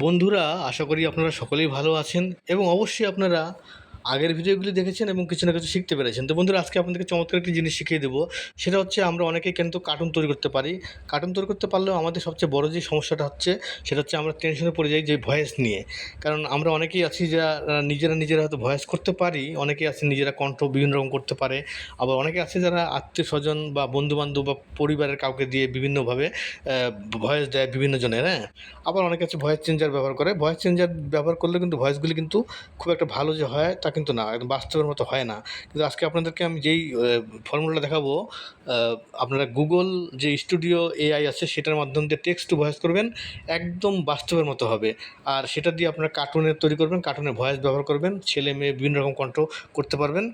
বন্ধুরা আশা করি আপনারা সকলেই ভালো আছেন এবং অবশ্যই আপনারা আগের ভিডিওগুলি দেখেছেন এবং কিছু না কিছু শিখতে পেরেছেন। তো বন্ধুরা, আজকে আপনাদেরকে চমৎকার একটি জিনিস শিখিয়ে দেবো। সেটা হচ্ছে আমরা অনেকেই কিন্তু কার্টুন তৈরি করতে পারি। কার্টুন তৈরি করতে পারলেও আমাদের সবচেয়ে বড় যে সমস্যাটা হচ্ছে, সেটা হচ্ছে আমরা টেনশনে পড়ে যাই যে ভয়েস নিয়ে। কারণ আমরা অনেকেই আছি যারা নিজেরা নিজেরা হয়তো ভয়েস করতে পারি, অনেকেই আছে নিজেরা কণ্ঠ বিভিন্ন রকম করতে পারে। আবার অনেকে আছে যারা আত্মীয় স্বজন বা বন্ধুবান্ধব বা পরিবারের কাউকে দিয়ে বিভিন্নভাবে ভয়েস দেয় বিভিন্ন জনের হ্যাঁ? আবার অনেকে আছে ভয়েস চেঞ্জার ব্যবহার করে। ভয়েস চেঞ্জার ব্যবহার করলে কিন্তু ভয়েসগুলি কিন্তু খুব একটা ভালো যে হয়, তা কিন্তু না, একদম বাস্তবের মতো হয় না। কিন্তু আজকে আপনাদেরকে আমি যেই ফর্মুলাটা দেখাবো আপনারা গুগল যে স্টুডিও এআই আছে সেটার মাধ্যম দিয়ে টেক্সট টু ভয়েস করবেন, একদম বাস্তবের মতো হবে। আর সেটা দিয়ে আপনারা কার্টুনের তৈরি করবেন, কার্টুনের ভয়েস ব্যবহার করবেন, ছেলে মেয়ে বিভিন্ন রকম কন্ট্রো করতে পারবেন।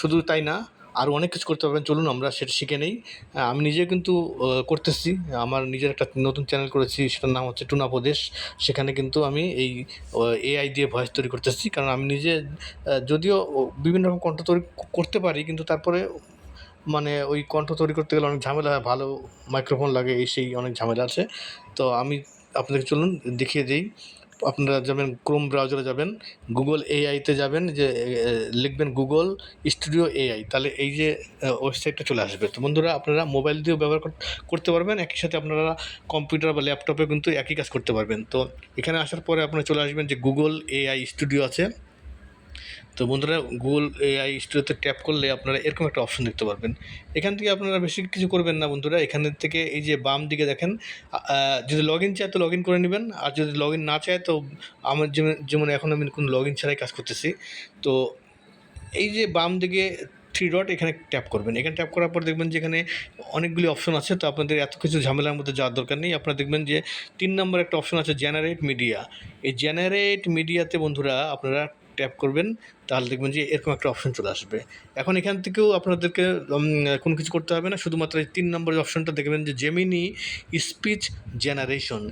শুধু তাই না আরও অনেক কিছু করতে পারবেন। চলুন আমরা সেটা শিখে নেই। আমি নিজে কিন্তু করতেছি। আমার নিজের একটা নতুন চ্যানেল করেছি, সেটার নাম হচ্ছে টুনা প্রদেশ সেখানে কিন্তু আমি এই এআই দিয়ে ভয়েস তৈরি করতেছি। কারণ আমি নিজে যদিও বিভিন্ন রকম কণ্ঠ তৈরি করতে পারি, কিন্তু তারপরে মানে ওই কণ্ঠ তৈরি করতে গেলে অনেক ঝামেলা হয়। ভালো মাইক্রোফোন লাগে, এই সেই অনেক ঝামেলা আছে। তো আমি আপনাদের চলুন দেখিয়ে দিই। আপনারা যাবেন ক্রোম ব্রাউজারে যাবেন গুগল এআইতে যাবেন, যে লিখবেন গুগল স্টুডিও এআই তাহলে এই যে ওয়েবসাইটটা চলে আসবে। তো বন্ধুরা, আপনারা মোবাইল দিয়েও ব্যবহার করতে পারবেন, একই সাথে আপনারা কম্পিউটার বা ল্যাপটপে কিন্তু একই কাজ করতে পারবেন। তো এখানে আসার পরে আপনারা চলে আসবেন যে গুগল এআই স্টুডিও আছে। তো বন্ধুরা গুগল এআই স্টুডিওতে ট্যাপ করলে আপনারা এরকম একটা অপশন দেখতে পারবেন। এখান থেকে আপনারা বেশি কিছু করবেন না বন্ধুরা। এখান থেকে এই যে বাম দিকে দেখেন যদি লগ ইন চায় তো লগ ইন করে নেবেন, আর যদি লগ ইন না চায় তো আমার যেমন এখন আমি কোনো লগ ইন ছাড়াই কাজ করতেছি। তো এই যে বাম দিকে থ্রি ডট এখানে ট্যাপ করবেন। এখানে ট্যাপ করার পর দেখবেন যে এখানে অনেকগুলি অপশন আছে। তো আপনাদের এত কিছু ঝামেলার মধ্যে যাওয়ার দরকার নেই। আপনারা দেখবেন যে তিন নম্বর একটা অপশন আছে জেনারেট মিডিয়া এই জেনারেট মিডিয়াতে বন্ধুরা আপনারা ট্যাপ করবেন, তাহলে দেখবেন যে এরকম একটা অপশন চলে আসবে। এখন এখান থেকেও আপনাদেরকে কোনো কিছু করতে হবে না, শুধুমাত্র এই তিন নম্বর অপশনটা দেখবেন যে Gemini speech generation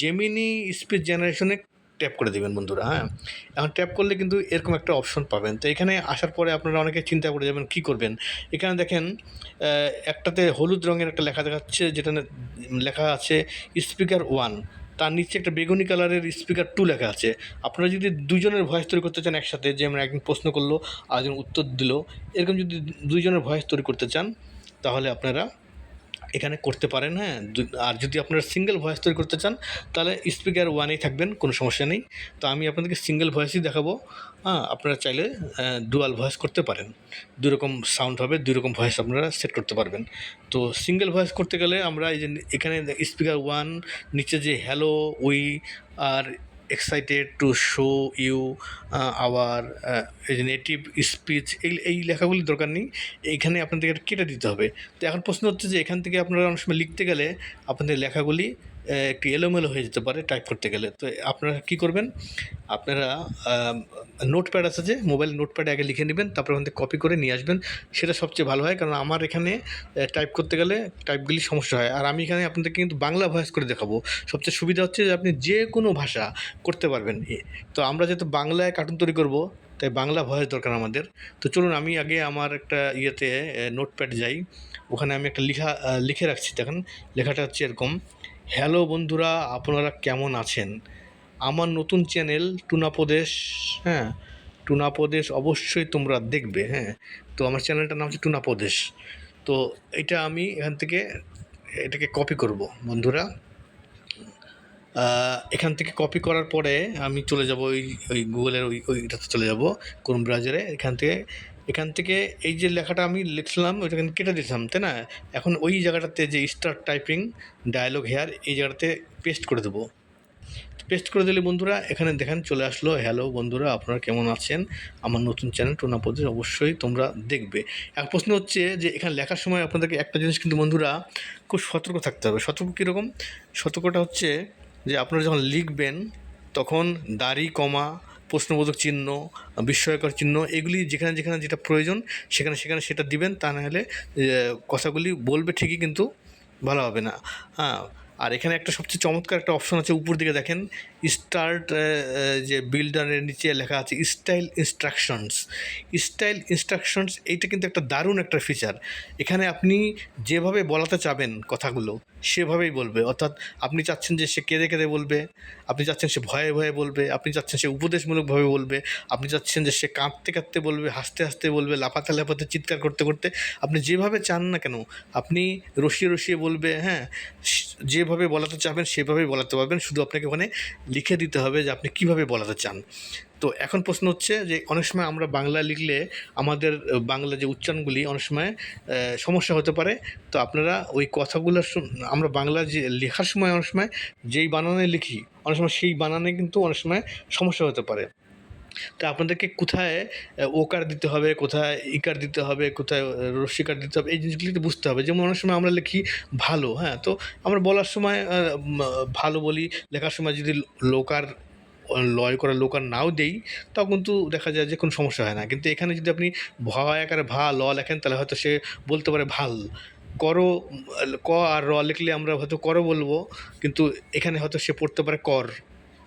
Gemini speech জেনারেশনে ট্যাপ করে দেবেন বন্ধুরা হ্যাঁ? এখন ট্যাপ করলে কিন্তু এরকম একটা অপশন পাবেন। তো এখানে আসার পরে আপনারা অনেকে চিন্তা করে যাবেন, কী করবেন? এখানে দেখেন একটাতে হলুদ রঙের একটা লেখা দেখাচ্ছে, যেটা লেখা আছে স্পিকার ওয়ান তার নিচে একটা বেগুনি কালারের স্পিকার টু লেখা আছে। আপনারা যদি দুজনের ভয়েস তৈরি করতে চান একসাথে, যে আমরা একজন প্রশ্ন করল, আরেকজন উত্তর দিল, এরকম যদি দুজনের ভয়েস তৈরি করতে চান, তাহলে আপনারা এখানে করতে পারেন হ্যাঁ। আর যদি আপনারা সিঙ্গেল ভয়েস তৈরি করতে চান, তাহলে স্পিকার ওয়ানেই থাকবেন, কোনো সমস্যা নেই। তো আমি আপনাদেরকে সিঙ্গেল ভয়েসই দেখাবো। হ্যাঁ আপনারা চাইলে ডুয়াল ভয়েস করতে পারেন। দুই রকম সাউন্ড হবে, দুই রকম ভয়েস আপনারা সেট করতে পারবেন। তো সিঙ্গেল ভয়েস করতে গেলে আমরা এই যে এখানে স্পিকার ওয়ান নিচে যে hello we are excited to show you our native speech এই এই লেখাগুলি দরকার নেই। এইখানে আপনাদেরকে কেটে দিতে হবে। তো এখন প্রশ্ন হচ্ছে যে এখান থেকে আপনারা অনেক সময় লিখতে গেলে আপনাদের লেখাগুলি একটু এলোমেলো হয়ে যেতে পারে টাইপ করতে গেলে। তো আপনারা কী করবেন? আপনারা নোটপ্যাড আছে যে মোবাইল নোটপ্যাডে আগে লিখে নেবেন, তারপর ওখান থেকে কপি করে নিয়ে আসবেন। সেটা সবচেয়ে ভালো হয়, কারণ আমার এখানে টাইপ করতে গেলে টাইপগুলি সমস্যা হয়। আর আমি এখানে আপনাদেরকে কিন্তু বাংলা ভয়েস করে দেখাবো। সবচেয়ে সুবিধা হচ্ছে যে, আপনি যে কোনো ভাষা করতে পারবেন। তো আমরা যেহেতু বাংলায় কার্টুন তৈরি করব, তাই বাংলা ভয়েস দরকার আমাদের। তো চলুন, আমি আগে আমার একটা ইয়েতে নোটপ্যাড যাই। ওখানে আমি একটা লিখা লিখে রাখছি, দেখেন। লেখাটা হচ্ছে এরকম। হ্যালো বন্ধুরা, আপনারা কেমন আছেন? আমার নতুন চ্যানেল টুনা প্রদেশ হ্যাঁ টুনা প্রদেশ অবশ্যই তোমরা দেখবে হ্যাঁ। তো আমার চ্যানেলটার নাম হচ্ছে টুনা প্রদেশ। তো এটা আমি এখান থেকে, এটাকে কপি করব, বন্ধুরা। এখান থেকে কপি করার পরে আমি চলে যাব ওই ওই গুগলের ওই, ওইটাতে চলে যাব কোন ব্রাউজারে এখান থেকে এখান থেকে এই যে লেখাটা আমি লিখছিলাম ওইটা কিন্তু কেটে দিয়েছিলাম তাই না? এখন ওই জায়গাটাতে যে স্টার্ট টাইপিং ডায়ালগ হেয়ার এই জায়গাটাতে পেস্ট করে দেবো। পেস্ট করে দিলে বন্ধুরা, এখানে দেখেন চলে আসলো। হ্যালো বন্ধুরা, আপনারা কেমন আছেন? আমার নতুন চ্যানেল টোনা প্রদেশ অবশ্যই তোমরা দেখবে। এক প্রশ্ন হচ্ছে যে, এখানে লেখার সময় আপনাদেরকে একটা জিনিস কিন্তু বন্ধুরা খুব সতর্ক থাকতে হবে। সতর্ক কীরকম সতর্কটা হচ্ছে যে, আপনারা যখন লিখবেন, তখন দাড়ি, কমা প্রশ্নবোধক চিহ্ন, বিস্ময়কর চিহ্ন, এগুলি যেখানে যেখানে যেটা প্রয়োজন, সেখানে সেখানে সেটা দিবেন, তা নাহলে কথাগুলি বলবে ঠিকই কিন্তু ভালো হবে না। হ্যাঁ আর এখানে একটা সবচেয়ে চমৎকার একটা অপশন আছে, উপর দিকে দেখেন স্টার্ট যে বিল্ডারের নিচে লেখা আছে স্টাইল ইনস্ট্রাকশনস স্টাইল ইনস্ট্রাকশনস এইটা কিন্তু একটা দারুণ একটা ফিচার এখানে আপনি যেভাবে বলাতে চাবেন কথাগুলো, সেভাবেই বলবে। অর্থাৎ আপনি চাচ্ছেন যে সে কেঁদে কেঁদে বলবে, আপনি চাচ্ছেন সে ভয়ে ভয়ে বলবে, আপনি চাচ্ছেন সে উপদেশমূলকভাবে বলবে, আপনি চাচ্ছেন যে সে কাঁদতে কাঁদতে বলবে, হাসতে হাসতে বলবে, লাফাতে লাফাতে চিৎকার করতে করতে, আপনি যেভাবে চান না কেন, আপনি রসিয়ে রসিয়ে বলবে হ্যাঁ যেভাবে বলাতে চাবেন, সেভাবেই বলাতে পারবেন। শুধু আপনাকে ওখানে লিখে দিতে হবে যে আপনি কীভাবে বলাতে চান। তো এখন প্রশ্ন হচ্ছে যে অনেক সময় আমরা বাংলা লিখলে আমাদের বাংলা যে উচ্চারণগুলি অনেক সময় সমস্যা হতে পারে। তো আপনারা ওই কথাগুলো আমরা বাংলা যে লেখার সময় অনেক সময় যেই বানানে লিখি, অনেক সময় সেই বানানে কিন্তু অনেক সময় সমস্যা হতে পারে। তো আপনাদেরকে কোথায় ওকার দিতে হবে, কোথায় ইকার দিতে হবে, কোথায় রস্যিকার দিতে হবে, এই জিনিসগুলি বুঝতে হবে। যেমন অনেক সময় আমরা লিখি ভালো হ্যাঁ? তো আমরা বলার সময় ভালো বলি, লেখার সময় যদি লোকার, লয় করা লোকার নাও দেই তাও কিন্তু দেখা যায় যে কোনো সমস্যা হয় না। কিন্তু এখানে যদি আপনি ভয় আকারে ভা, ল লেখেন, তাহলে হয়তো সে বলতে পারে ভালো। করো, ক আর র লিখলে আমরা হয়তো করো বলব, কিন্তু এখানে হয়তো সে পড়তে পারে কর।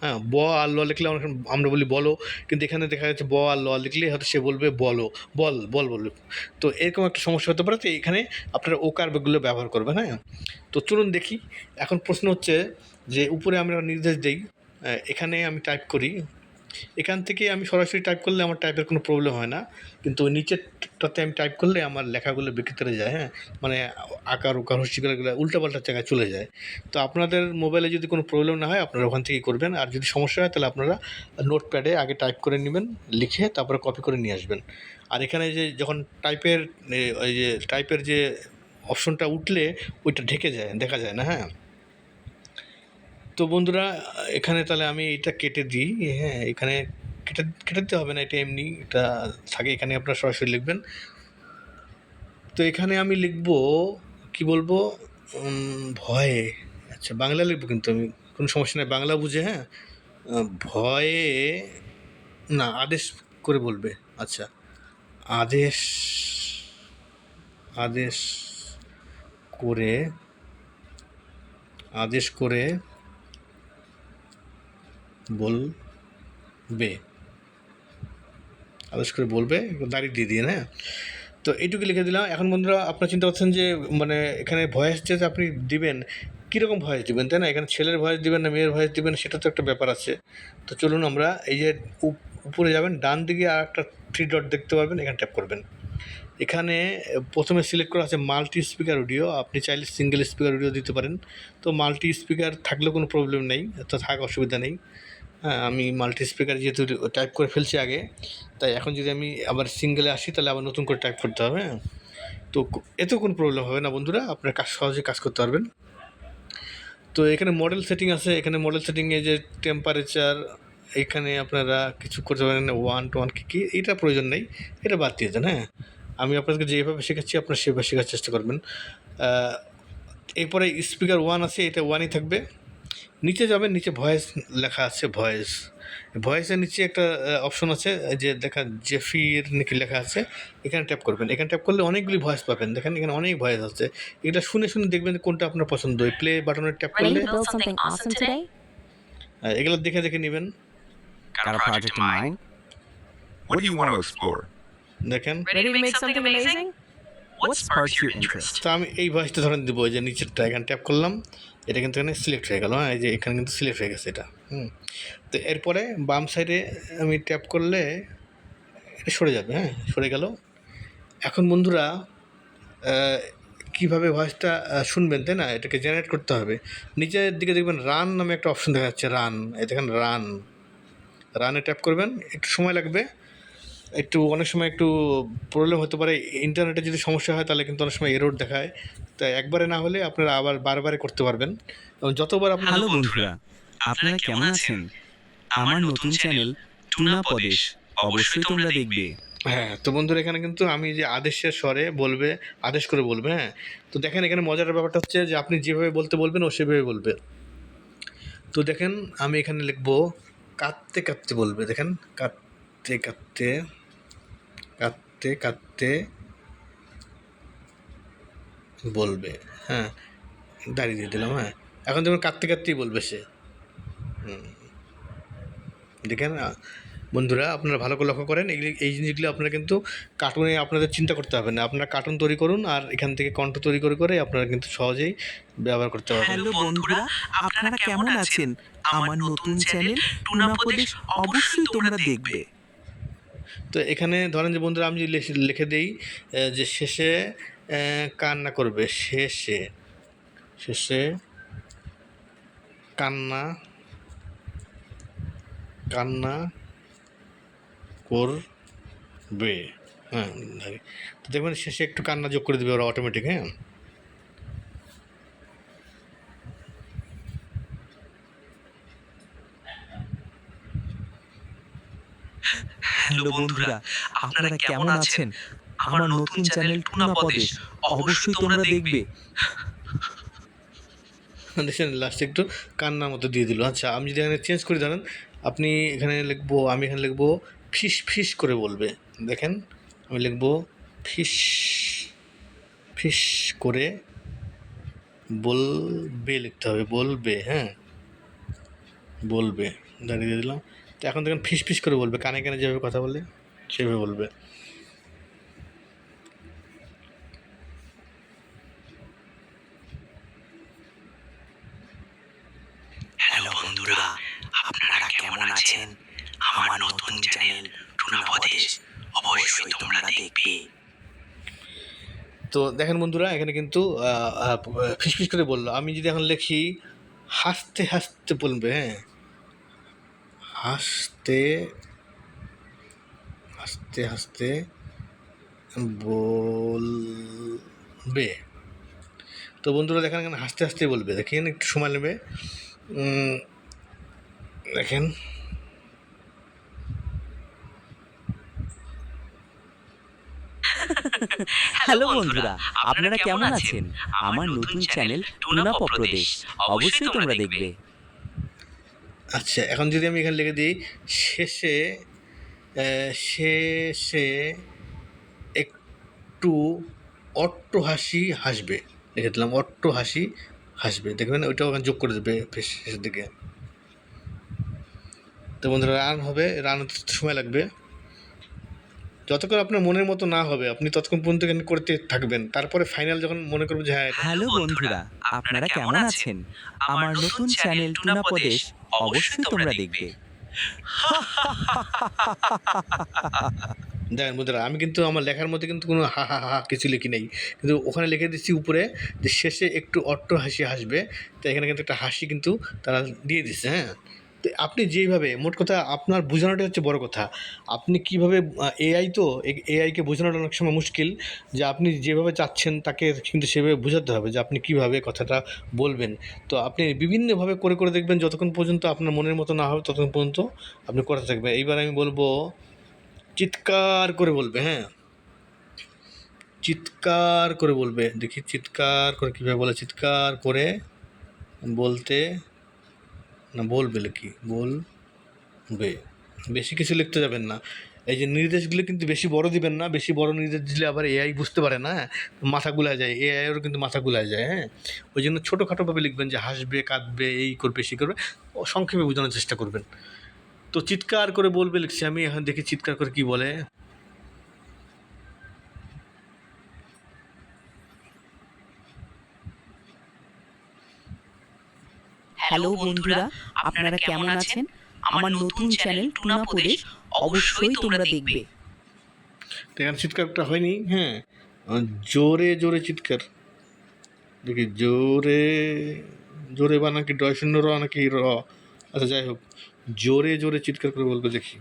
হ্যাঁ ব আর ল লিখলে আমরা আমরা বলি বলো, কিন্তু এখানে দেখা যাচ্ছে ব আর ল লিখলে হয়তো সে বলবে বলো, বল বল বলবে। তো এরকম একটা সমস্যা হতে পারে, তো এখানে আপনারা ওকারগুলো ব্যবহার করবেন হ্যাঁ। তো চলুন দেখি, এখন প্রশ্ন হচ্ছে যে উপরে আমরা নির্দেশ দিই এখানে আমি টাইপ করি এখান থেকে আমি সরাসরি টাইপ করলে আমার টাইপের কোনো প্রবলেম হয় না। কিন্তু ওই নিচেরটাতে আমি টাইপ করলে আমার লেখাগুলো বিকৃতরে যায় হ্যাঁ? মানে আকার, উকার হস্যিকারগুলো উল্টাপাল্টা জায়গায় চলে যায়। তো আপনাদের মোবাইলে যদি কোনো প্রবলেম না হয়, আপনারা ওখান থেকেই করবেন। আর যদি সমস্যা হয়, তাহলে আপনারা নোটপ্যাডে আগে টাইপ করে নেবেন, লিখে তারপরে কপি করে নিয়ে আসবেন। আর এখানে যে যখন টাইপের ওই যে টাইপের যে অপশনটা উঠলে, ওইটা ঢেকে যায়, দেখা যায় না হ্যাঁ? তো বন্ধুরা, এখানে তাহলে আমি এটা কেটে দিই। হ্যাঁ এখানে কেটে কেটে দিতে হবে না, এটা এমনি, এটা থাকে, এখানে আপনারা সরাসরি লিখবেন। তো এখানে আমি লিখব, কি বলব? ভয়ে। আচ্ছা বাংলা লিখব কিন্তু আমি, কোনো সমস্যা নেই, বাংলা বুঝে হ্যাঁ? ভয়ে, না, আদেশ করে বলবে আচ্ছা। আদেশ আদেশ করে আদেশ করে বলবে। আদেশ করে বলবে দাঁড়িয়ে দিয়ে দিয়ে হ্যাঁ? তো এইটুকু লিখে দিলাম। এখন বন্ধুরা, আপনারা চিন্তা করছেন যে মানে এখানে ভয়েস যে আপনি দিবেন, কীরকম ভয়েস দিবেন, তাই না? এখানে ছেলের ভয়েস দিবেন না, মেয়ের ভয়েস দিবেন, সেটা তো একটা ব্যাপার আছে। তো চলুন আমরা এই যে উপ- উপরে যাবেন, ডান দিকে আর একটা থ্রি ডট দেখতে পারবেন, এখানে ট্যাপ করবেন। এখানে প্রথমে সিলেক্ট করা আছে মাল্টি স্পিকার অডিও। আপনি চাইলে সিঙ্গেল স্পিকার অডিও দিতে পারেন। তো মাল্টি স্পিকার থাকলেও কোনো প্রবলেম নেই, তো থাক, অসুবিধা নেই। আমি মাল্টি স্পিকার যেহেতু টাইপ করে ফেলছি আগে, তাই এখন যদি আমি আবার সিঙ্গেলে আসি, তাহলে আবার নতুন করে টাইপ করতে হবে হ্যাঁ। তো এতে কোনো প্রবলেম হবে না বন্ধুরা, আপনার কাজ সহজে কাজ করতে পারবেন। তো এখানে মডেল সেটিং আছে, এখানে মডেল সেটিংয়ে যে টেম্পারেচার এখানে আপনারা কিছু করতে পারেন ওয়ান টু ওয়ান কী কী এটা প্রয়োজন নেই, এটা বাদ দিয়ে দেন হ্যাঁ। আমি আপনাদেরকে যেভাবে শেখাচ্ছি, আপনারা সেভাবে শেখার চেষ্টা করবেন। এরপরে স্পিকার ওয়ান আছে, এটা ওয়ানই থাকবে। নিচে যাবেন নিচে ভয়েস লেখা আছে ভয়েস ভয়েসের নিচে একটা অপশন আছে যে দেখা জেফির নাকি লেখা আছে এখানে ট্যাপ করবেন। এখানে ট্যাপ করলে অনেকগুলি ভয়েস পাবেন। দেখেন এখানে অনেক ভয়েস আছে। এটা শুনে শুনে দেখবেন কোনটা আপনার পছন্দ হয়। প্লে বাটনে ট্যাপ করলে? আহ, এগুলো দেখে দেখে নেবেন? দেখেন। আমি এই ভয়েসটা ধরেন দেবো এই যে নিচেরটা এখানে ট্যাপ করলাম। এটা কিন্তু এখানে সিলেক্ট হয়ে গেল হ্যাঁ এই যে এখানে কিন্তু সিলেক্ট হয়ে গেছে এটা, হুম। তো এরপরে বাম সাইডে আমি ট্যাপ করলে এটা সরে যাবে হ্যাঁ সরে গেল। এখন বন্ধুরা কীভাবে ভয়েসটা শুনবেন, তাই না? এটাকে জেনারেট করতে হবে। নিচের দিকে দেখবেন রান নামে একটা অপশন দেখা যাচ্ছে রান এই দেখেন রান রানে ট্যাপ করবেন, একটু সময় লাগবে। একটু অনেক সময় একটু প্রবলেম হতে পারে। ইন্টারনেটে যদি সমস্যা হয় তাহলে কিন্তু অনেক সময় এরোড দেখায়। তাই একবারে না হলে আপনারা আবার বারবারে করতে পারবেন। এবং যতবার আপনার হ্যালো বন্ধুরা। আপনারা কেমন আছেন? আমার নতুন চ্যানেল টুনা পদেশ অবশ্যই তোমরা দেখবে। হ্যাঁ তো বন্ধুরা এখানে কিন্তু আমি যে আদেশের স্বরে বলবে আদেশ করে বলবে হ্যাঁ? তো দেখেন এখানে মজার ব্যাপারটা হচ্ছে যে আপনি যেভাবে বলতে বলবেন ও সেভাবে বলবে। তো দেখেন আমি এখানে লিখব কাঁদতে কাঁদতে বলবে। দেখেন কাঁদতে কাঁদতে কাঁদতে কাঁদতে বলবে হ্যাঁ দাঁড়িয়ে দিয়ে দিলাম হ্যাঁ। এখন যেমন কাঁদতে কাঁদতেই বলবে সে। হুম। দেখেন বন্ধুরা আপনারা ভালো করে লক্ষ্য করেন এগুলি এই জিনিসগুলো আপনারা কিন্তু কার্টুনে আপনাদের চিন্তা করতে হবে না। আপনারা কার্টুন তৈরি করুন আর এখান থেকে কণ্ঠ তৈরি করে করে আপনারা কিন্তু সহজেই ব্যবহার করতে পারবেন। হ্যালো বন্ধুরা আপনারা কেমন আছেন? আমার নতুন চ্যানেল টুনা প্রদেশ অবশ্যই তোমরা দেখবে। তো এখানে ধরেন যে বন্ধুরা, আমি যদি লিখে- দিই যে শেষে কান্না করবে। শেষে শেষে কান্না কান্না করবে। হ্যাঁ তো দেখবেন শেষে একটু কান্না যোগ করে দেবে ওরা অটোমেটিক হ্যাঁ। হ্যালো বন্ধুরা আপনারা কেমন আছেন? আমার নতুন চ্যানেল টুনা প্রদেশ অবশ্যই তোমরা দেখবে। দেখছেন লাস্টে একটু কান্নার মতো দিয়ে দিল। আচ্ছা আমি যদি এখানে চেঞ্জ করে জানেন আপনি এখানে লিখব আমি এখানে লিখব ফিস ফিস করে বলবে। দেখেন আমি লিখব ফিস ফিস করে বলবে লিখতে হবে বলবে হ্যাঁ বলবে। দাঁড়িয়ে দিয়ে দিলাম। তো এখন দেখেন ফিস ফিস করে বলবে কানে কানে যেভাবে কথা বলে সেভাবে বলবে। হ্যালো বন্ধুরা আপনারা কেমন আছেন? আমার নতুন চ্যানেল টুনা প্রদেশ অবশ্যই তোমরা দেখবে। তো দেখেন বন্ধুরা এখানে কিন্তু ফিসফিস করে বলল। আমি যদি এখন লিখি হাসতে হাসতে বলবে হ্যাঁ? হাসতে হাসতে হাসতে বলবে। তো বন্ধুরা দেখেন এখানে হাসতে হাসতে বলবে। দেখেন একটু সময় নেবে। দেখেন। হ্যালো বন্ধুরা আপনারা কেমন আছেন? আমার নতুন চ্যানেল টুনা প্রদেশ অবশ্যই তোমরা দেখবে। আচ্ছা এখন যদি আমি এখানে লিখে দিই শেষে শেষে একটু অট্ট হাসি হাসবে। লিখে দিলাম অট্ট হাসি হাসবে। দেখবেন ওইটাও ওখানে যোগ করে দেবে শেষের দিকে। তো বন্ধুরা রান হবে রান হতে সময় লাগবে। যতক্ষণ আপনার মনের মতো না হবে আপনি ততক্ষণ পর্যন্ত এখানে করতে থাকবেন। তারপরে ফাইনাল যখন মনে করব যে হ্যাঁ হ্যালো বন্ধুরা আপনারা কেমন আছেন? আমার নতুন চ্যানেল টুনা প্রদেশ অবশ্যই তোমরা দেখবে। দেখেন বন্ধুরা আমি কিন্তু আমার লেখার মধ্যে কিন্তু কোনো হা হা হা হা কিছু লিখি নেই। কিন্তু ওখানে লিখে দিচ্ছি উপরে যে শেষে একটু অট্ট হাসি হাসবে। তো এখানে কিন্তু একটা হাসি কিন্তু তারা দিয়ে দিচ্ছে হ্যাঁ? আপনি যেইভাবে, মোট কথা আপনার বোঝানোটা হচ্ছে বড় কথা। আপনি কীভাবে এআই তো এআইকে বোঝানোটা অনেক সময় মুশকিল, যে আপনি যেভাবে চাচ্ছেন তাকে কিন্তু সেভাবে বোঝাতে হবে, যে আপনি কীভাবে কথাটা বলবেন। তো আপনি বিভিন্নভাবে করে করে দেখবেন, যতক্ষণ পর্যন্ত আপনার মনের মতো না হবে, ততক্ষণ পর্যন্ত আপনি করতে থাকবেন। এইবার আমি বলব, চিৎকার করে বলবে হ্যাঁ? চিৎকার করে বলবে। দেখি, চিৎকার করে কীভাবে বলে? চিৎকার করে বলতে না, বলবে কি? বলবে। বেশি কিছু লিখতে যাবেন না। এই যে নির্দেশগুলো কিন্তু বেশি বড় দিবেন না, বেশি বড় নির্দেশ দিলে আবার এআই বুঝতে পারে না হ্যাঁ? মাথা গুলায় যায় এআইয়েরও কিন্তু মাথা গুলায় যায় হ্যাঁ? ওই জন্য ছোটোখাটোভাবে লিখবেন যে হাসবে, কাঁদবে, এই করবে সে করবে সংক্ষেপে বোঝানোর চেষ্টা করবেন। তো চিৎকার করে বলবে লিখছি, আমি এখন দেখি চিৎকার করে কি বলে। হ্যালো বন্ধুরা। আপনারা কেমন আছেন? আমার নতুন চ্যানেল টুনা প্রদেশ অবশ্যই তোমরা দেখবে। তো চিৎকারটা হয়নি? হ্যাঁ। জোরে জোরে চিৎকার। দেখি জোরে জোরে বা নাকি ডয় শূন্য র নাকি র। আচ্ছা যাই হোক। জোরে জোরে চিৎকার করে বলব দেখি।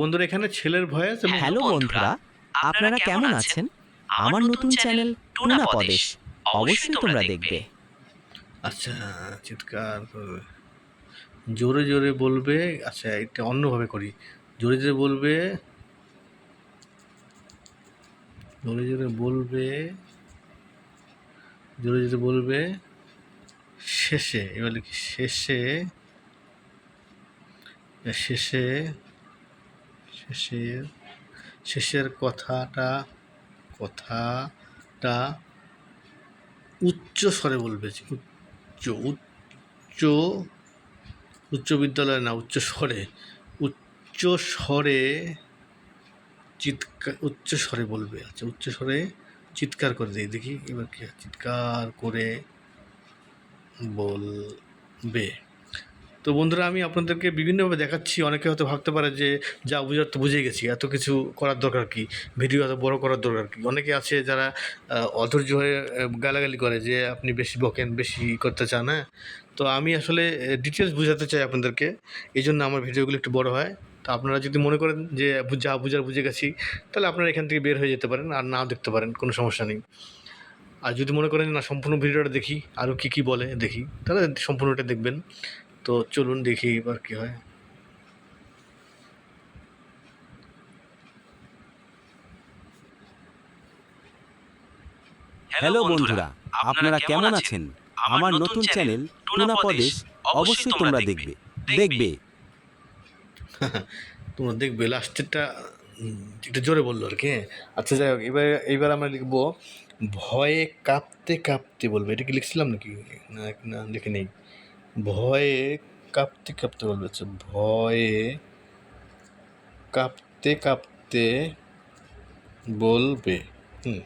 বন্ধুরা এখানে ছেলের ভয়েস হ্যালো বন্ধুরা আপনারা কেমন আছেন? আমার নতুন চ্যানেল টুনা প্রদেশ অবশ্যই তোমরা দেখবে। আচ্ছা চিৎকার জোরে জোরে বলবে আচ্ছা এটা অন্যভাবে করি। জোরে জোরে বলবে জোরে জোরে বলবে জোরে জোরে বলবে শেষে এবার লিখি শেষে শেষে শেষের শেষের কথাটা কথাটা উচ্চ স্বরে বলবে উচ্চ উচ্চ উচ্চ বিদ্যালয় না, উচ্চ স্বরে উচ্চ স্বরে চিৎকার, উচ্চ স্বরে বলবে। আচ্ছা উচ্চ স্বরে চিৎকার করে দিই, দেখি এবার কি চিৎকার করে বলবে। তো বন্ধুরা, আমি আপনাদেরকে বিভিন্নভাবে দেখাচ্ছি। অনেকে হয়তো ভাবতে পারে যে, যা বুঝার তো বুঝে গেছি, এত কিছু করার দরকার কি? ভিডিও এত বড় করার দরকার কি? অনেকে আছে যারা অধৈর্য হয়ে গালাগালি করে যে, আপনি বেশি বকেন, বেশি করতে চান। হ্যাঁ? তো আমি আসলে ডিটেলস বোঝাতে চাই আপনাদেরকে। এই জন্য আমার ভিডিওগুলো একটু বড় হয়। তো আপনারা যদি মনে করেন যে যা বুঝার বুঝে গেছি, তাহলে আপনারা এখান থেকে বের হয়ে যেতে পারেন, আর নাও দেখতে পারেন, কোনো সমস্যা নেই। আর যদি মনে করেন না, সম্পূর্ণ ভিডিওটা দেখি, আরও কী কী বলে, দেখি, তাহলে সম্পূর্ণটা দেখবেন। তো চলুন দেখি এবার কী হয়। হ্যালো বন্ধুরা আপনারা কেমন আছেন? আমার নতুন চ্যানেল টুনা প্রদেশ অবশ্যই তোমরা দেখবে। দেখবে। তোমরা দেখবে লাস্টেরটা একটু জোরে বলল আর কি? আচ্ছা যাই হোক এবার এইবার আমরা লিখব ভয়ে কাঁপতে কাঁপতে বলবে। এটা কি লিখছিলাম নাকি? না না লিখে নেই। ভয়ে কাঁপতে কাঁপতে বলবে ভয়ে কাঁপতে কাঁপতে বলবে। হুম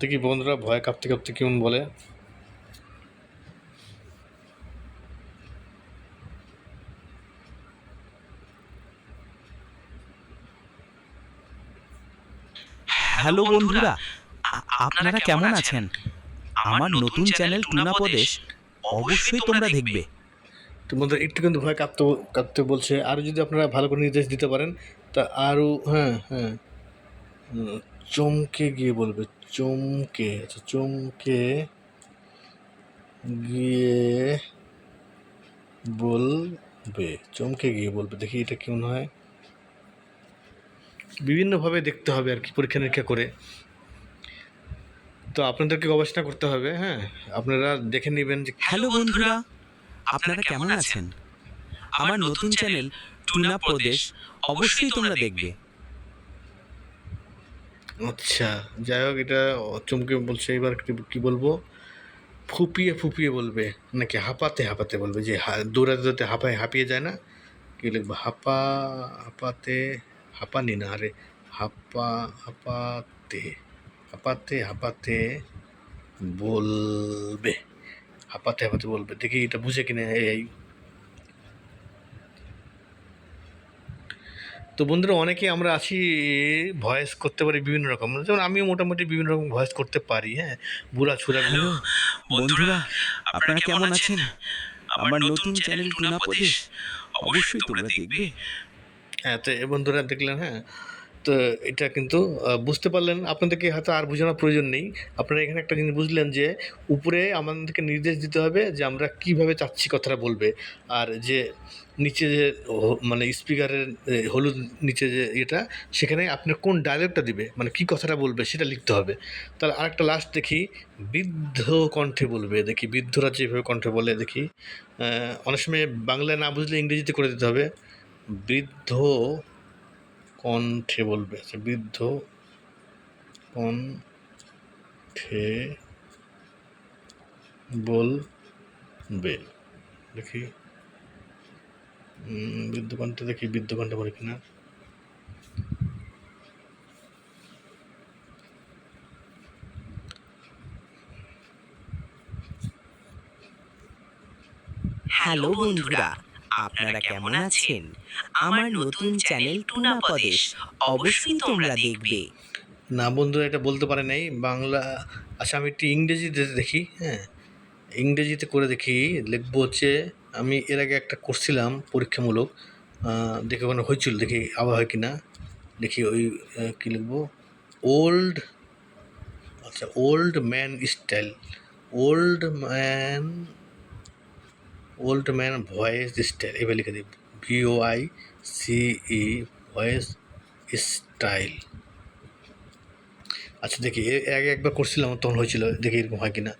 দেখি বন্ধুরা ভয়ে কাঁপতে কাঁপতে কেমন বলে? হ্যালো বন্ধুরা আপনারা কেমন আছেন? আমার নতুন চ্যানেল টুনা প্রদেশ অবশ্যই তোমরা দেখবে। তো বন্ধুরা, একটু কিন্তু ভয় কাঁপতে কাঁপতে বলছে। আরও যদি আপনারা ভালো করে নির্দেশ দিতে পারেন, তা আরও হ্যাঁ হ্যাঁ। চমকে গিয়ে বলবে, চমকে আচ্ছা চমকে গিয়ে বলবে, চমকে গিয়ে বলবে। দেখি এটা কেমন হয়। বিভিন্নভাবে দেখতে হবে আর কি, পরীক্ষা নিরীক্ষা করে। তো আপনাদেরকে গবেষণা করতে হবে হ্যাঁ। আপনারা দেখে নেবেন যে হ্যালো বন্ধুরা। আপনারা কেমন আছেন? আমার নতুন চ্যানেল টুনা প্রদেশ অবশ্যই তোমরা দেখবে। আচ্ছা যাই হোক এটা চমকে বলছে এবার কি- কি বলব? ফুপিয়ে ফুপিয়ে বলবে নাকি হাঁপাতে হাঁপাতে বলবে যে হা- দৌড়াতে দৌড়াতে হাঁপায় হাঁপিয়ে যায় না? কি লিখব? হাঁপা হাঁপাতে হাঁপানি না আরে হাঁপা হাঁপাতে হাঁপাতে হাঁপাতে বলবে। হাঁপাতে হাঁপাতে বলবে। দেখি এটা বুঝে কিনা এই তো বন্ধুরা অনেকে আমরা আছি ভয়েস করতে পারি বিভিন্ন রকম। যেমন আমিও মোটামুটি বিভিন্ন রকম ভয়েস করতে পারি হ্যাঁ? বুড়া ছুড়া বন্ধুরা আপনারা কেমন আছেন? আমার নতুন চ্যানেল টুনা প্রদেশ অবশ্যই তোমরা দেখবে। হ্যাঁ তো এ বন্ধুরা দেখলেন হ্যাঁ? তো এটা কিন্তু বুঝতে পারলেন। আপনাদেরকে হয়তো আর বোঝানোর প্রয়োজন নেই। আপনারা এখানে একটা জিনিস বুঝলেন যে, উপরে আমাদেরকে নির্দেশ দিতে হবে যে, আমরা কীভাবে চাচ্ছি কথাটা বলবে। আর যে, নিচে যে মানে স্পিকারের হলুদ নিচে যে এটা সেখানে আপনার কোন ডায়লগটা দিবে? মানে কি কথাটা বলবে, সেটা লিখতে হবে। তাহলে আরেকটা লাস্ট দেখি। বৃদ্ধ কণ্ঠে বলবে, দেখি। বৃদ্ধরা যেভাবে কণ্ঠে বলে, দেখি। অনেক সময় বাংলায় না বুঝলে ইংরেজিতে করে দিতে হবে। বৃদ্ধ কণ্ঠে বলবে আচ্ছা বৃদ্ধ কণ্ঠে বলবে। দেখি বৃদ্ধ কণ্ঠে দেখি বৃদ্ধ কণ্ঠে বলে কিনা। হ্যালো বন্ধুরা আপনারা কেমন আছেন? আমার নতুন চ্যানেল টুনা প্রদেশ অবশ্যই তোমরা দেখবে। না বন্ধুরা এটা বলতে পারে নাই। বাংলা আচ্ছা আমি একটু ইংরেজিতে দেখি হ্যাঁ? ইংরেজিতে করে দেখি। লিখব হচ্ছে আমি এর আগে একটা করছিলাম পরীক্ষামূলক। দেখে ওখানে হয়েছিল দেখি আবার হয় কি না দেখি ওই কী লিখব? ওল্ড আচ্ছা old man style old man old man voice style এবার লিখে দিই। V O I C E voice style আচ্ছা দেখি আগে একবার করছিলাম, তখন হয়েছিল, দেখি এরকম হয় কিনা।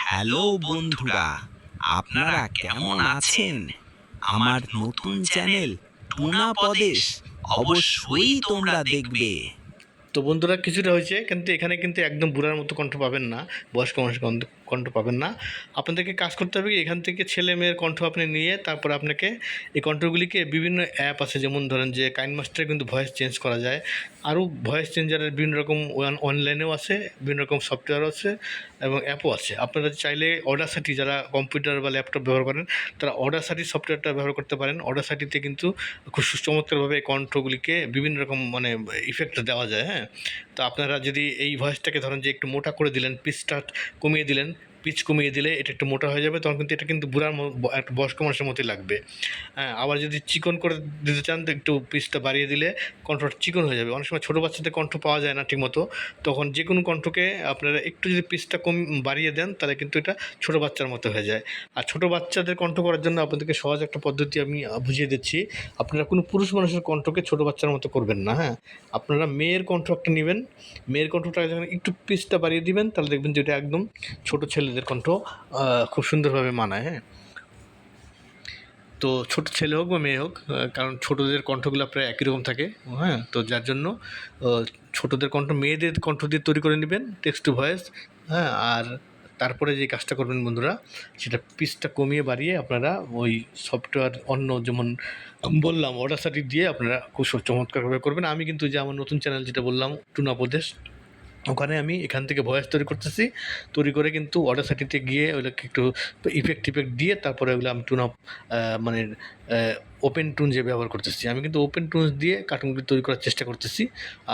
হ্যালো বন্ধুরা, আপনারা কেমন আছেন? আমার নতুন চ্যানেল পদেশ অবশ্যই তোমরা দেখবে। তো বন্ধুরা, কিছুটা হয়েছে, কিন্তু এখানে কিন্তু একদম বুড়ার মতো কণ্ঠ পাবেন না, বয়স্ক মানুষের কণ্ঠ পাবেন না। আপনাদেরকে কাজ করতে হবে এখান থেকে ছেলে মেয়ের কণ্ঠ আপনি নিয়ে তারপর আপনাকে এই কণ্ঠগুলিকে বিভিন্ন অ্যাপ আছে, যেমন ধরেন যে কাইন মাস্টারে কিন্তু ভয়েস চেঞ্জ করা যায়। আরও ভয়েস চেঞ্জারের বিভিন্ন রকম অনলাইনেও আছে, বিভিন্ন রকম সফটওয়্যারও আছে এবং অ্যাপও আছে। আপনারা চাইলে অডাসাটি যারা কম্পিউটার বা ল্যাপটপ ব্যবহার করেন, তারা অডাসাটি সফটওয়্যারটা ব্যবহার করতে পারেন। অডাসাটিতে কিন্তু খুব সু- চমৎকারভাবে এই কণ্ঠগুলিকে বিভিন্ন রকম মানে ইফেক্ট দেওয়া যায় হ্যাঁ? তো আপনারা যদি এই ভয়েসটাকে ধরেন যে একটু মোটা করে দিলেন পিচটা কমিয়ে দিলেন পিচ কমিয়ে দিলে এটা একটু মোটা হয়ে যাবে, তখন কিন্তু এটা কিন্তু বুড়ার একটা বয়স্ক মানুষের মতোই লাগবে। হ্যাঁ আবার যদি চিকন করে দিতে চান, তো একটু পিচটা বাড়িয়ে দিলে কণ্ঠটা চিকন হয়ে যাবে। অনেক সময় ছোটো বাচ্চাদের কণ্ঠ পাওয়া যায় না ঠিকমতো। তখন যে কোনো কণ্ঠকে আপনারা একটু যদি পিচটা কম, বাড়িয়ে দেন, তাহলে কিন্তু এটা ছোটো বাচ্চার মতো হয়ে যায়। আর ছোটো বাচ্চাদের কণ্ঠ করার জন্য আপনাদেরকে সহজ একটা পদ্ধতি আমি বুঝিয়ে দিচ্ছি। আপনারা কোনো পুরুষ মানুষের কণ্ঠকে ছোটো বাচ্চার মতো করবেন না হ্যাঁ? আপনারা মেয়ের কণ্ঠ একটা নেবেন। মেয়ের কণ্ঠটা যখন একটু পিচটা বাড়িয়ে দিবেন, তাহলে দেখবেন যে এটা একদম ছোটো ছেলেদের কণ্ঠ খুব সুন্দরভাবে মানায় হ্যাঁ। তো ছোট ছেলে হোক বা মেয়ে হোক কারণ ছোটদের কণ্ঠগুলো প্রায় একই রকম থাকে হ্যাঁ। তো যার জন্য ছোটদের কণ্ঠ মেয়েদের কণ্ঠ দিয়ে তৈরি করে নেবেন টেক্সট টু ভয়েস হ্যাঁ। আর তারপরে যে কাজটা করবেন বন্ধুরা, সেটা পিসটা কমিয়ে বাড়িয়ে আপনারা ওই সফটওয়্যার অন্য যেমন বললাম অর্ডারসাটি দিয়ে আপনারা খুব চমৎকারভাবে করবেন। আমি কিন্তু যে আমার নতুন চ্যানেল যেটা বললাম টুনা প্রদেশ ওখানে আমি এখান থেকে ভয়েস তৈরি করতেছি। তৈরি করে কিন্তু ওয়াটার অর্ডারসাটিতে গিয়ে ওইগুলোকে একটু ইফেক্ট টিফেক্ট দিয়ে তারপরে ওইগুলো আমি টুন আপ মানে ওপেন টুন যে ব্যবহার করতেছি। আমি কিন্তু ওপেন টুনস দিয়ে কার্টুনগুলি তৈরি করার চেষ্টা করতেছি।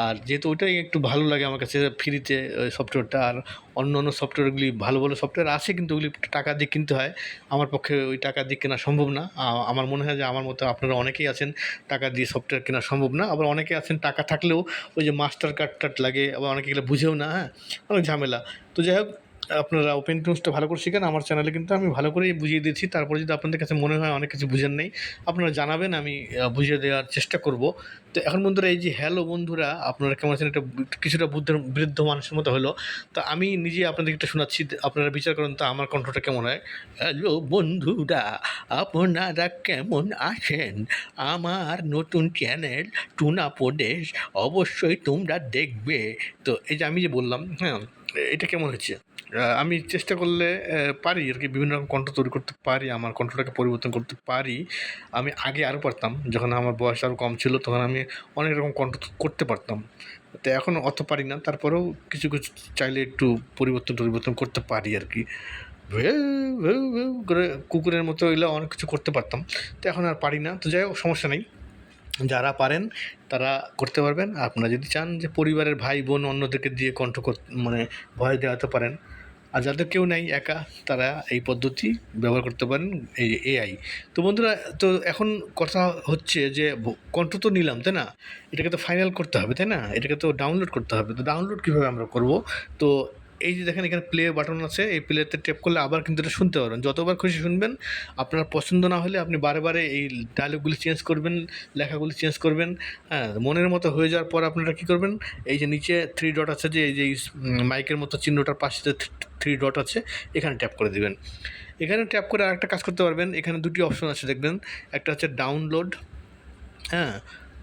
আর যেহেতু ওইটাই একটু ভালো লাগে আমার কাছে ফ্রিতে সফটওয়্যারটা আর অন্য অন্য সফটওয়্যারগুলি ভালো ভালো সফটওয়্যার আছে কিন্তু ওগুলি টাকা দিয়ে কিনতে হয়। আমার পক্ষে ওই টাকা দিয়ে কেনা সম্ভব না। আমার মনে হয় যে আমার মতো আপনারা অনেকেই আছেন, টাকা দিয়ে সফটওয়্যার কেনা সম্ভব না। আবার অনেকে আছেন টাকা থাকলেও ওই যে মাস্টার কার্ড টার্ড লাগে, আবার অনেকে এগুলো বুঝেও না হ্যাঁ? অনেক ঝামেলা। তো যাই হোক আপনারা ওপেন টুলসটা ভালো করে শিখেন। আমার চ্যানেলে কিন্তু আমি ভালো করেই বুঝিয়ে দিচ্ছি তারপরে যদি আপনাদের কাছে মনে হয় অনেক কিছু বুঝেন নেই, আপনারা জানাবেন, আমি বুঝিয়ে দেওয়ার চেষ্টা করব। তো এখন বন্ধুরা, এই যে হ্যালো বন্ধুরা, আপনারা কেমন আছেন? একটা কিছুটা বুদ্ধ বৃদ্ধ মানুষের মতো হলো। তো আমি নিজে আপনাদের একটা শোনাচ্ছি, আপনারা বিচার করেন তো আমার কণ্ঠটা কেমন হয়? হ্যালো বন্ধুরা, আপনারা কেমন আছেন? আমার নতুন চ্যানেল টুনা প্রদেশ অবশ্যই তোমরা দেখবে। তো এই যে আমি যে বললাম হ্যাঁ এটা কেমন হচ্ছে আমি চেষ্টা করলে পারি আর কি, বিভিন্ন রকম কণ্ঠ তৈরি করতে পারি, আমার কণ্ঠটাকে পরিবর্তন করতে পারি। আমি আগে আরও পারতাম, যখন আমার বয়স আরও কম ছিল, তখন আমি অনেক রকম কণ্ঠ করতে পারতাম। তো এখন অত পারি না, তারপরেও কিছু কিছু চাইলে একটু পরিবর্তন পরিবর্তন করতে পারি আর কি। করে কুকুরের মতো এগুলো অনেক কিছু করতে পারতাম, তো এখন আর পারি না। তো যাই হোক, সমস্যা নেই। যারা পারেন, তারা করতে পারবেন। আপনারা যদি চান যে পরিবারের ভাই বোন অন্যদেরকে দিয়ে কণ্ঠ মানে ভয় দেওয়াতে পারেন আর যাদের কেউ নেই, একা, তারা এই পদ্ধতি ব্যবহার করতে পারেন এই এআই তো বন্ধুরা, তো এখন কথা হচ্ছে যে কণ্ঠ তো নিলাম, তাই না? এটাকে তো ফাইনাল করতে হবে, তাই না? এটাকে তো ডাউনলোড করতে হবে। তো ডাউনলোড কীভাবে আমরা করব? তো এই যে দেখেন এখানে প্লে বাটন আছে, এই প্লেতে টেপ করলে আবার কিন্তু এটা শুনতে পারবেন। যতবার খুশি শুনবেন, আপনার পছন্দ না হলে আপনি বারে বারে এই ডায়লগগুলি চেঞ্জ করবেন, লেখাগুলি চেঞ্জ করবেন হ্যাঁ মনের মতো হয়ে যাওয়ার পর আপনারা কী করবেন, এই যে নিচে থ্রি ডট আছে যে, এই যে মাইকের মতো চিহ্নটার পাশে থ্রি ডট আছে, এখানে ট্যাপ করে দেবেন। এখানে ট্যাপ করে আরেকটা কাজ করতে পারবেন, এখানে দুটি অপশন আছে দেখবেন, একটা হচ্ছে ডাউনলোড হ্যাঁ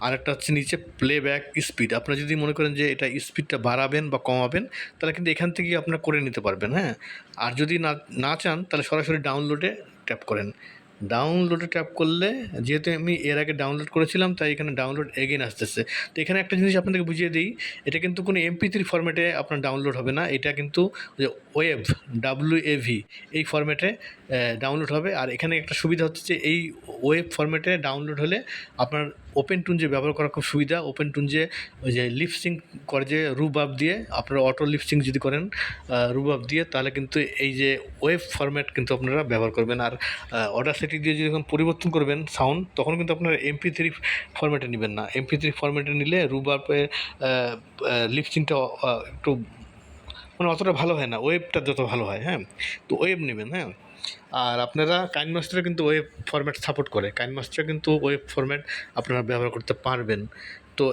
আর একটা হচ্ছে নিচে প্লেব্যাক স্পিড আপনারা যদি মনে করেন যে এটা স্পিডটা বাড়াবেন বা কমাবেন, তাহলে কিন্তু এখান থেকেই আপনারা করে নিতে পারবেন হ্যাঁ? আর যদি না না চান, তাহলে সরাসরি ডাউনলোডে ট্যাপ করেন। ডাউনলোডে ট্যাপ করলে, যেহেতু আমি এর আগে ডাউনলোড করেছিলাম, তাই এখানে ডাউনলোড এগেন আসতেছে। তো এখানে একটা জিনিস আপনাদেরকে বুঝিয়ে দিই, এটা কিন্তু কোনো এমপি থ্রি ফরম্যাটে আপনার ডাউনলোড হবে না, এটা কিন্তু যে ওয়েভ ডাব্লিউ এভি এই ফরম্যাটে ডাউনলোড হবে। আর এখানে একটা সুবিধা হচ্ছে যে এই ওয়েব ফরম্যাটে ডাউনলোড হলে আপনার ওপেন টুন যে ব্যবহার করা খুব সুবিধা। ওপেন যে ওই যে লিপসিং করে যে রুব আপ দিয়ে আপনারা অটো লিপসিং যদি করেন রুব আপ দিয়ে, তাহলে কিন্তু এই যে ওয়েব ফরম্যাট কিন্তু আপনারা ব্যবহার করবেন। আর অর্ডার সেটি দিয়ে যদি যখন পরিবর্তন করবেন সাউন্ড তখন কিন্তু আপনারা এমপি থ্রি ফরম্যাটে নেবেন না। এমপি থ্রি ফরম্যাটে নিলে রুব আপে লিপসিংটা একটু মানে অতটা ভালো হয় না, ওয়েবটা যত ভালো হয় হ্যাঁ? তো ওয়েব নেবেন হ্যাঁ? আর আপনারা কাইন মাস্টারে কিন্তু ওয়েব ফরম্যাট সাপোর্ট করে কাইন মাস্টার কিন্তু ওয়েব ফরম্যাট আপনারা ব্যবহার করতে পারবেন। তো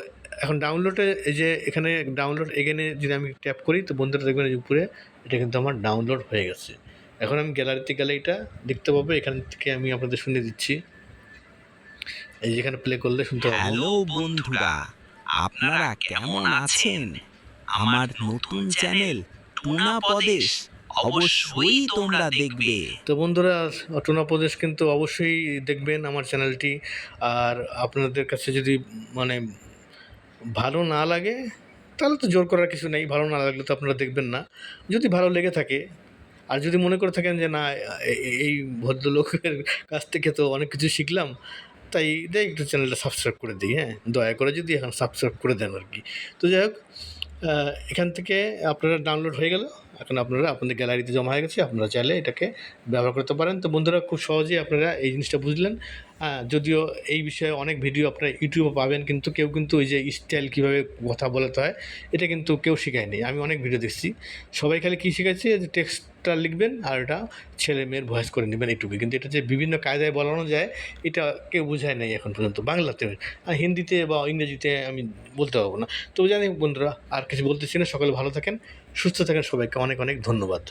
এখন ডাউনলোডে এই যে এখানে ডাউনলোড এগেনে যদি আমি ট্যাপ করি, তো বন্ধুরা দেখবেন উপরে, এটা কিন্তু আমার ডাউনলোড হয়ে গেছে। এখন আমি গ্যালারিতে গেলে এটা দেখতে পাবো, এখান থেকে আমি আপনাদের শুনে দিচ্ছি। এই যেখানে প্লে করলে শুনতে হ্যালো বন্ধুরা, আপনারা কেমন আছেন? আমার নতুন চ্যানেল টুনা অবশ্যই তোমরা দেখবে। তো বন্ধুরা অটনা প্রদেশ কিন্তু অবশ্যই দেখবেন আমার চ্যানেলটি। আর আপনাদের কাছে যদি মানে ভালো না লাগে, তাহলে তো জোর করার কিছু নেই। ভালো না লাগলে তো আপনারা দেখবেন না। যদি ভালো লেগে থাকে, আর যদি মনে করে থাকেন যে, না এই ভদ্রলোকের কাছ থেকে তো অনেক কিছু শিখলাম, তাই দেয় একটু চ্যানেলটা সাবস্ক্রাইব করে দিই হ্যাঁ? দয়া করে যদি এখন সাবস্ক্রাইব করে দেন আর কি। তো যাই হোক এখান থেকে আপনারা ডাউনলোড হয়ে গেল। এখন আপনারা আপনাদের গ্যালারিতে জমা হয়ে গেছে। আপনারা চাইলে এটাকে ব্যবহার করতে পারেন। তো বন্ধুরা, খুব সহজেই আপনারা এই জিনিসটা বুঝলেন। যদিও এই বিষয়ে অনেক ভিডিও আপনারা ইউটিউবে পাবেন, কিন্তু কেউ কিন্তু ওই যে স্টাইল কীভাবে কথা বলাতে হয়, এটা কিন্তু কেউ শেখায়নি। আমি অনেক ভিডিও দেখছি। সবাই খালি কী শিখাচ্ছে? যে টেক্সটটা লিখবেন আর ওটা ছেলে মেয়ের ভয়েস করে নেবেন এইটুকুই কিন্তু এটা যে বিভিন্ন কায়দায় বলানো যায়, এটা কেউ বোঝায় নাই এখন পর্যন্ত বাংলাতে। আর হিন্দিতে বা ইংরেজিতে আমি বলতে পারব না। তো জানি বন্ধুরা, আর কিছু বলতেছি না। সকলে ভালো থাকেন, সুস্থ থাকেন সবাইকে অনেক অনেক ধন্যবাদ।